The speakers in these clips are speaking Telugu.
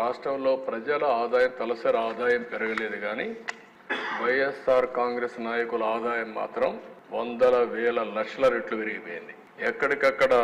రాష్ట్రంలో ప్రజల ఆదాయం తలసరి ఆదాయం పెరగలేదు కానీ వైఎస్ఆర్ కాంగ్రెస్ నాయకుల ఆదాయం మాత్రం వందల వేల లక్షల రెట్లు పెరిగిపోయింది. ఎక్కడికక్కడ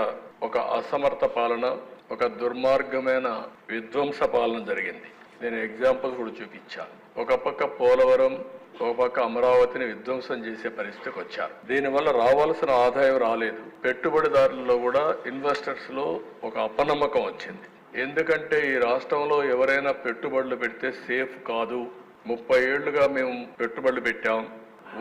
ఒక అసమర్థ పాలన ఒక దుర్మార్గమైన విధ్వంస పాలన జరిగింది. నేను ఎగ్జాంపుల్స్ కూడా చూపించాను. ఒక పక్క పోలవరం ఒక పక్క అమరావతిని విధ్వంసం చేసే పరిస్థితికి వచ్చారు. దీనివల్ల రావాల్సిన ఆదాయం రాలేదు. పెట్టుబడిదారుల్లో కూడా ఇన్వెస్టర్స్లో ఒక అపనమ్మకం వచ్చింది. ఎందుకంటే ఈ రాష్ట్రంలో ఎవరైనా పెట్టుబడులు పెడితే సేఫ్ కాదు. ముప్పై ఏళ్ళుగా మేము పెట్టుబడులు పెట్టాం.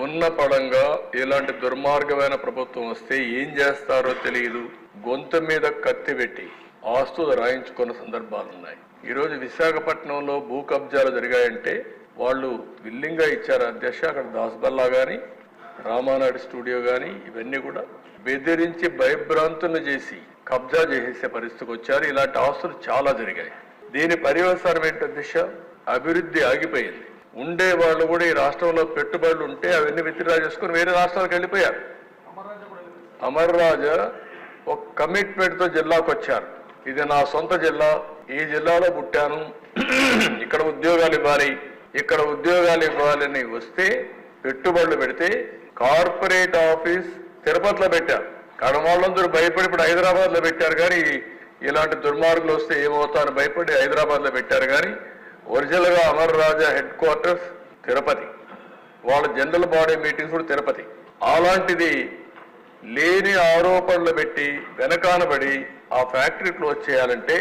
ఉన్న పడంగా ఇలాంటి దుర్మార్గమైన ప్రభుత్వం వస్తే ఏం చేస్తారో తెలియదు గొంతు మీద కత్తి పెట్టి ఆస్తులు రాయించుకున్న సందర్భాలు ఉన్నాయి. ఈరోజు విశాఖపట్నంలో భూ కబ్జాలు జరిగాయంటే వాళ్ళు విల్లింగా ఇచ్చారు అధ్యక్ష అక్కడ దాస్బల్లా కానీ రామానాయుడు స్టూడియో కానీ ఇవన్నీ కూడా బెదిరించి భయభ్రాంతులు చేసి కబ్జా చేసే పరిస్థితికి వచ్చారు. ఇలాంటి ఆస్తులు చాలా జరిగాయి. దీని పర్యవసానం ఏంటో దిశ? అభివృద్ధి ఆగిపోయింది. ఉండే వాళ్ళు కూడా ఈ రాష్ట్రంలో పెట్టుబడులు ఉంటే అవన్నీ విత్డ్రా చేసుకుని వేరే రాష్ట్రాలకు వెళ్ళిపోయారు. అమర్ రాజా ఒక కమిట్మెంట్తో జిల్లాకు వచ్చారు. ఇది నా సొంత జిల్లా. ఈ జిల్లాలో పుట్టాను. ఇక్కడ ఉద్యోగాలు ఇవ్వాలి. ఇక్కడ ఉద్యోగాలు ఇవ్వాలని వస్తే పెట్టుబడులు పెడితే కార్పొరేట్ ఆఫీస్ తిరుపతిలో పెట్టారు. కారణం వాళ్ళందరూ భయపడి ఇప్పుడు హైదరాబాద్లో పెట్టారు కానీ ఇలాంటి దుర్మార్గులు వస్తే ఏమవుతారని భయపడి హైదరాబాద్లో పెట్టారు కానీ ఒరిజినల్గా అమర్ రాజా హెడ్ క్వార్టర్స్ తిరుపతి. వాళ్ళ జనరల్ బాడీ మీటింగ్స్ కూడా తిరుపతి. అలాంటిది లేని ఆరోపణలు పెట్టి వెనకానబడి ఆ ఫ్యాక్టరీ క్లోజ్ చేయాలంటే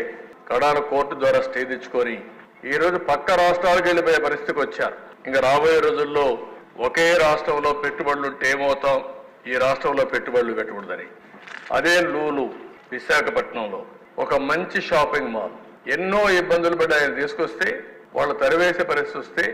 కడాన కోర్టు ద్వారా స్టే తెచ్చుకొని ఈ రోజు పక్క రాష్ట్రాలకు వెళ్ళిపోయే పరిస్థితికి వచ్చారు. ఇంకా రాబోయే రోజుల్లో ఒకే రాష్ట్రంలో పెట్టుబడులు ఉంటే ఏమవుతాం? ఈ రాష్ట్రంలో పెట్టుబడులు పెట్టకూడదని. అదే లూలు విశాఖపట్నంలో ఒక మంచి షాపింగ్ మాల్. ఎన్నో ఇబ్బందులు పడి ఆయన తీసుకొస్తే వాళ్ళు తరివేసే పరిస్థితి వస్తే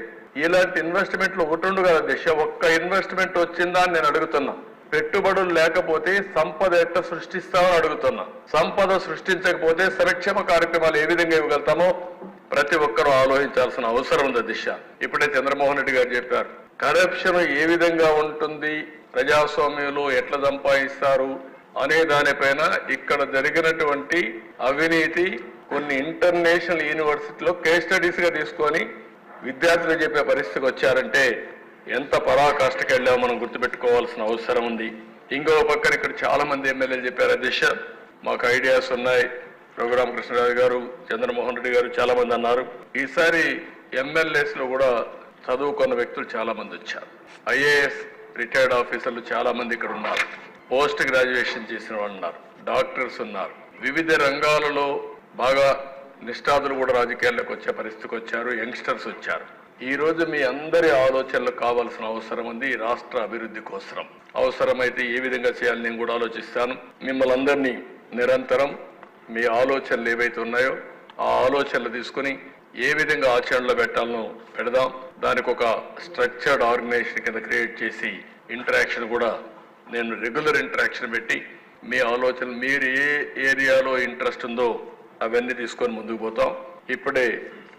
ఇలాంటి ఇన్వెస్ట్మెంట్లు ఒకటి ఉండు కదా దిశ ఒక్క ఇన్వెస్ట్మెంట్ వచ్చిందా అని నేను అడుగుతున్నా. పెట్టుబడులు లేకపోతే సంపద ఎట్ట సృష్టిస్తామని అడుగుతున్నా. సంపద సృష్టించకపోతే సంక్షేమ కార్యక్రమాలు ఏ విధంగా ఇవ్వగలుగుతామో ప్రతి ఒక్కరూ ఆలోచించాల్సిన అవసరం ఉంది దిశ ఇప్పుడే చంద్రమోహన్ రెడ్డి గారు చెప్పారు. కరప్షన్ ఏ విధంగా ఉంటుంది? ప్రజాస్వామ్యంలో ఎట్లా సంపాదిస్తారు అనే దానిపైన ఇక్కడ జరిగినటువంటి అవినీతి కొన్ని ఇంటర్నేషనల్ యూనివర్సిటీలో కేస్ స్టడీస్గా తీసుకొని విద్యార్థులు చెప్పే పరిస్థితికి వచ్చారంటే ఎంత పరాకాష్ఠకి వెళ్ళామో మనం గుర్తుపెట్టుకోవాల్సిన అవసరం ఉంది. ఇంకో పక్కన ఇక్కడ చాలా మంది ఎమ్మెల్యేలు చెప్పారు అధ్యక్ష మాకు ఐడియాస్ ఉన్నాయి. రఘురామకృష్ణరాజు గారు చంద్రమోహన్ రెడ్డి గారు చాలా మంది అన్నారు. ఈసారి ఎమ్మెల్యేస్లో కూడా చదువుకున్న వ్యక్తులు చాలా మంది వచ్చారు. ఐఏఎస్ రిటైర్డ్ ఆఫీసర్లు చాలా మంది ఇక్కడ ఉన్నారు. పోస్ట్ గ్రాడ్యుయేషన్ చేసిన వాళ్ళు ఉన్నారు. డాక్టర్స్ ఉన్నారు. వివిధ రంగాలలో బాగా నిష్ఠాతులు కూడా రాజకీయాల్లోకి వచ్చే పరిస్థితికి వచ్చారు. యంగ్స్టర్స్ వచ్చారు. ఈ రోజు మీ అందరి ఆలోచనలు కావాల్సిన అవసరం ఉంది. రాష్ట్ర అభివృద్ధి కోసం అవసరమైతే ఏ విధంగా చేయాలి నేను కూడా ఆలోచిస్తాను. మిమ్మల్ని అందరినీ నిరంతరం మీ ఆలోచనలు ఏవైతే ఉన్నాయో ఆ ఆలోచనలు తీసుకుని ఏ విధంగా ఆచరణలో పెట్టాలనో పెడదాం. దానికి ఒక స్ట్రక్చర్డ్ ఆర్గనైజేషన్ కింద క్రియేట్ చేసి ఇంటరాక్షన్ కూడా నేను రెగ్యులర్ ఇంటరాక్షన్ పెట్టి మీ ఆలోచన మీరు ఏ ఏరియాలో ఇంట్రెస్ట్ ఉందో అవన్నీ తీసుకొని ముందుకు పోతాం. ఇప్పుడే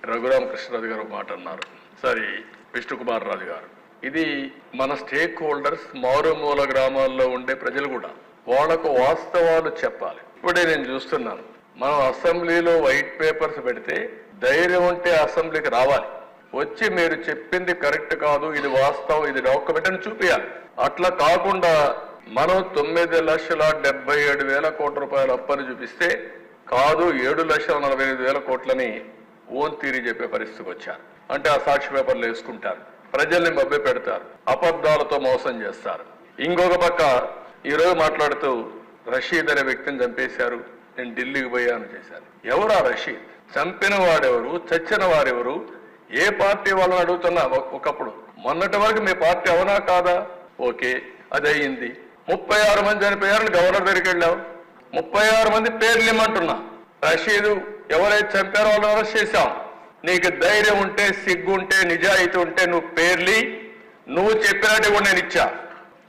రఘురామకృష్ణరాజు గారు ఒక మాట అన్నారు. సారీ విష్ణుకుమార్ రాజు గారు. ఇది మన స్టేక్ హోల్డర్స్ మారుమూల గ్రామాల్లో ఉండే ప్రజలు కూడా వాళ్ళకు వాస్తవాలు చెప్పాలి. ఇప్పుడే నేను చూస్తున్నాను. మనం అసెంబ్లీలో వైట్ పేపర్స్ పెడితే ధైర్యం ఉంటే అసెంబ్లీకి రావాలి. వచ్చి మీరు చెప్పింది కరెక్ట్ కాదు ఇది వాస్తవం ఇది డాక్యుమెంట్ అని చూపించాలి అట్లా కాకుండా మనం తొమ్మిది లక్షల డెబ్బై ఏడు వేల కోట్ల రూపాయల అప్పని చూపిస్తే కాదు ఏడు లక్షల నలభై ఐదు వేల కోట్లని ఓన్ తీరి చెప్పే పరిస్థితికి వచ్చారు. అంటే ఆ సాక్షి పేపర్లు వేసుకుంటారు. ప్రజల్ని మభ్య పెడతారు. అబద్ధాలతో మోసం చేస్తారు. ఇంకొక పక్క ఈరోజు మాట్లాడుతూ రషీద్ అనే వ్యక్తిని చంపేశారు. నేను ఢిల్లీకి పోయాను చేశాను ఎవరా రషీద్? చంపిన వాడెవరు? చచ్చిన వారెవరు? ఏ పార్టీ వాళ్ళని అడుగుతున్నా? ఒకప్పుడు. మొన్నటి వరకు మీ పార్టీ అవునా కాదా? ఓకే అది అయ్యింది ముప్పై ఆరు మంది చనిపోయారని గవర్నర్ దగ్గరికి వెళ్ళావు. ముప్పై ఆరు మంది పేర్లు ఇమ్మంటున్నా. రషీదు ఎవరైతే చంపారో వాళ్ళని అరెస్ట్ చేశాం. నీకు ధైర్యం ఉంటే సిగ్గు ఉంటే నిజాయితీ ఉంటే నువ్వు పేర్లి నువ్వు చెప్పినట్టు కూడా నేను ఇచ్చా.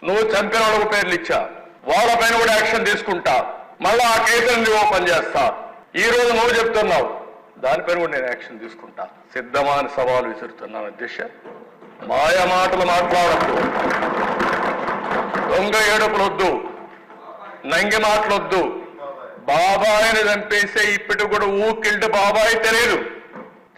నువ్వు చంపిన వాళ్ళకు పేర్లు ఇచ్చా. వాళ్ళపైన కూడా యాక్షన్ తీసుకుంటా. మళ్ళా ఆ కేసులను నువ్వు ఓపెన్ చేస్తా. ఈ రోజు నువ్వు చెప్తున్నావు. దానిపైన కూడా నేను యాక్షన్ తీసుకుంటా. సిద్ధమా అని సవాలు విసురుతున్నాను అధ్యక్ష మాయ మాటలు మాట్లాడద్దు. దొంగ ఏడుపులొద్దు. నంగి మాటలొద్దు. బాబాయిని చంపేసే ఇప్పటికి కూడా ఊకిల్డ్ బాబాయి తెలియదు.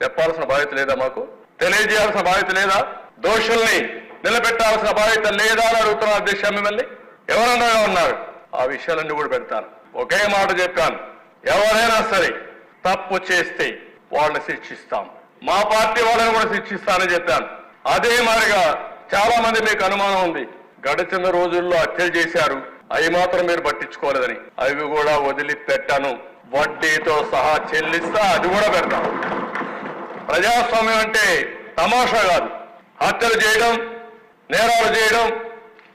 చెప్పాల్సిన బాధ్యత లేదా మాకు? తెలియజేయాల్సిన బాధ్యత లేదా? దోషుల్ని నిలబెట్టాల్సిన బాధ్యత లేదా అని అడుగుతున్నారు అధ్యక్ష మిమ్మల్ని? ఎవరన్నా ఉన్నారు? ఆ విషయాలన్నీ కూడా పెడతాను. ఒకే మాట చెప్పాను. ఎవరైనా సరే తప్పు చేస్తే వాళ్ళని శిక్షిస్తాం. మా పార్టీ వాళ్ళని కూడా శిక్షిస్తానని చెప్పాను. అదే మాదిరిగా చాలా మంది మీకు అనుమానం ఉంది. గడిచిన రోజుల్లో హత్యలు చేశారు. అవి మాత్రం మీరు పట్టించుకోలేదని. అవి కూడా వదిలిపెట్టాను. వడ్డీతో సహా చెల్లిస్తా అది కూడా పెడతాం. ప్రజాస్వామ్యం అంటే తమాషా కాదు. హత్యలు చేయడం నేరాలు చేయడం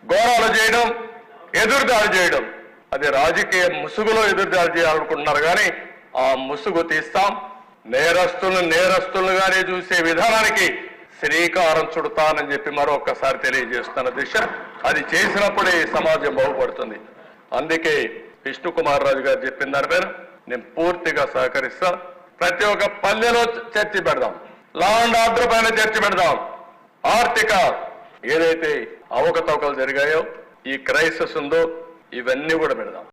ఘోరాలు చేయడం ఎదురుదాడి చేయడం. అది రాజకీయ ముసుగులో ఎదురుదాడి చేయాలనుకుంటున్నారు కానీ ఆ ముసుగు తీస్తాం. నేరస్తులను నేరస్తులుగానే చూసే విధానానికి శ్రీకారం చుడతానని చెప్పి మరొకసారి తెలియజేస్తున్న దిశ. అది చేసినప్పుడే సమాజం బాగుపడుతుంది. అందుకే విష్ణు కుమార్ రాజు గారు చెప్పిన దాని పేరు నేను పూర్తిగా సహకరిస్తా. ప్రతి ఒక్క పల్లెలో చర్చి పెడదాం. లా అండ్ ఆర్డర్ పైన చర్చి పెడదాం. ఆర్థిక ఏదైతే అవకతవకలు జరిగాయో ఈ క్రైసిస్ ఉందో ఇవన్నీ కూడా పెడదాం.